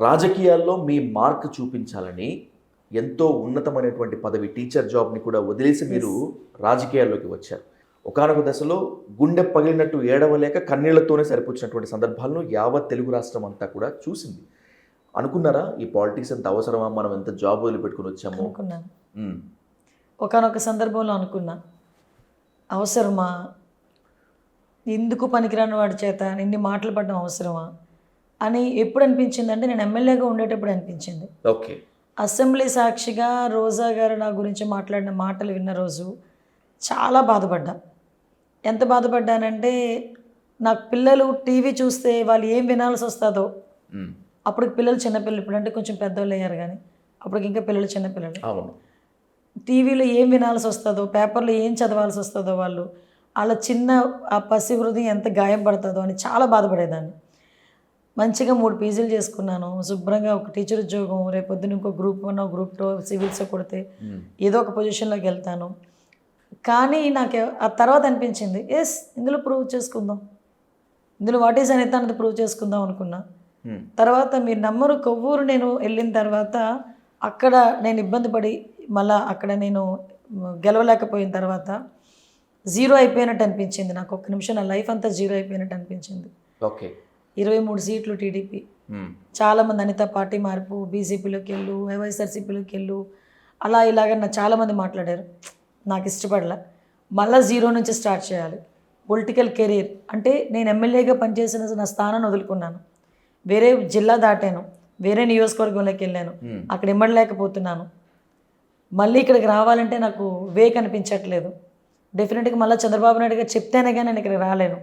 రాజకీయాల్లో మీ మార్క్ చూపించాలని ఎంతో ఉన్నతమైనటువంటి పదవి టీచర్ జాబ్ని కూడా వదిలేసి మీరు రాజకీయాల్లోకి వచ్చారు. ఒకానొక దశలో గుండె పగిలినట్టు ఏడవలేక కన్నీళ్ళతోనే సరిపుచ్చినటువంటి సందర్భాలను యావత్ తెలుగు రాష్ట్రం అంతా కూడా చూసింది. అనుకున్నారా? ఈ పాలిటిక్స్ ఎంత అవసరమా? మనం ఎంత జాబ్ వదిలిపెట్టుకుని వచ్చాము? అనుకున్నాను. ఒకనొక సందర్భంలో అనుకున్నా. అవసరమా? ఎందుకు పనికిరాని వాడి చేత? ఇన్ని మాటలు పడడం అవసరమా? అని ఎప్పుడు అనిపించింది అంటే నేను ఎమ్మెల్యేగా ఉండేటప్పుడు అనిపించింది. ఓకే. అసెంబ్లీ సాక్షిగా రోజా గారు నా గురించి మాట్లాడిన మాటలు విన్న రోజు చాలా బాధపడ్డా. ఎంత బాధపడ్డానంటే నాకు పిల్లలు టీవీ చూస్తే వాళ్ళు ఏం వినాల్సి వస్తుందో. అప్పుడు పిల్లలు చిన్నపిల్లలు ఇప్పుడంటే కొంచెం పెద్దవాళ్ళు అయ్యారు కానీ అప్పటికి ఇంకా పిల్లలు చిన్నపిల్లలు టీవీలో ఏం వినాల్సి వస్తుందో పేపర్లో ఏం చదవాల్సి వస్తుందో వాళ్ళు వాళ్ళ చిన్న ఆ పసి హృదయం ఎంత గాయం పడుతుందో అని చాలా బాధపడేదాన్ని. మంచిగా మూడు పీజీలు చేసుకున్నాను. శుభ్రంగా ఒక టీచర్ ఉద్యోగం రేపొద్దున ఇంకో group one group two civils కొడితే ఉమ్, ఏదో ఒక పొజిషన్లోకి వెళ్తాను. కానీ నాకు ఆ తర్వాత అనిపించింది ఎస్ ఇందులో ప్రూవ్ చేసుకుందాం. ఇందులో వాట్ ఈస్ అనేది అన్నది ప్రూవ్ చేసుకుందాం అనుకున్నా. ఉమ్, తర్వాత మీరు నమ్మరు కొవ్వూరు నేను వెళ్ళిన తర్వాత అక్కడ నేను ఇబ్బంది పడి మళ్ళా అక్కడ నేను గెలవలేకపోయిన తర్వాత జీరో అయిపోయినట్టు అనిపించింది. నాకు ఒక్క నిమిషం నా లైఫ్ అంతా జీరో అయిపోయినట్టు అనిపించింది. ఓకే ఇరవై మూడు సీట్లు టీడీపీ. చాలామంది అనిత పార్టీ మార్పు బీజేపీలోకి వెళ్ళు వైఎస్ఆర్సీపీలోకి వెళ్ళు అలా ఇలాగ నా చాలామంది మాట్లాడారు. నాకు ఇష్టపడలే. మళ్ళీ జీరో నుంచి స్టార్ట్ చేయాలి. పొలిటికల్ కెరీర్ అంటే నేను ఎమ్మెల్యేగా పనిచేసిన నా స్థానాన్ని వదులుకున్నాను. వేరే జిల్లా దాటాను. వేరే నియోజకవర్గంలోకి వెళ్ళాను. అక్కడ ఇమ్మడలేకపోతున్నాను. మళ్ళీ ఇక్కడికి రావాలంటే నాకు వే కనిపించట్లేదు డెఫినెట్గా మళ్ళీ చంద్రబాబు నాయుడు గారు చెప్తేనే కానీ నేను ఇక్కడికి రాలేను.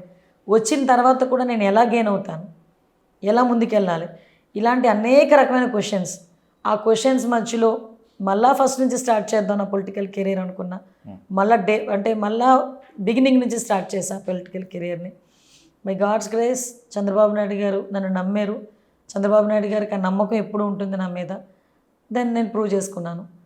వచ్చిన తర్వాత కూడా నేను ఎలా గెయిన్ అవుతాను? ఎలా ముందుకెళ్ళాలి? ఇలాంటి అనేక రకమైన క్వశ్చన్స్ ఆ క్వశ్చన్స్ మధ్యలో మళ్ళా ఫస్ట్ నుంచి స్టార్ట్ చేద్దాం నా పొలిటికల్ కెరీర్ అనుకున్నా. మళ్ళా డే అంటే మళ్ళా బిగినింగ్ నుంచి స్టార్ట్ చేశా పొలిటికల్ కెరీర్ని my God's grace Chandrababu Naidu garu నన్ను నమ్మారు. చంద్రబాబు నాయుడు గారికి ఆ నమ్మకం ఎప్పుడు ఉంటుంది నా మీద. దాన్ని నేను ప్రూవ్ చేసుకున్నాను.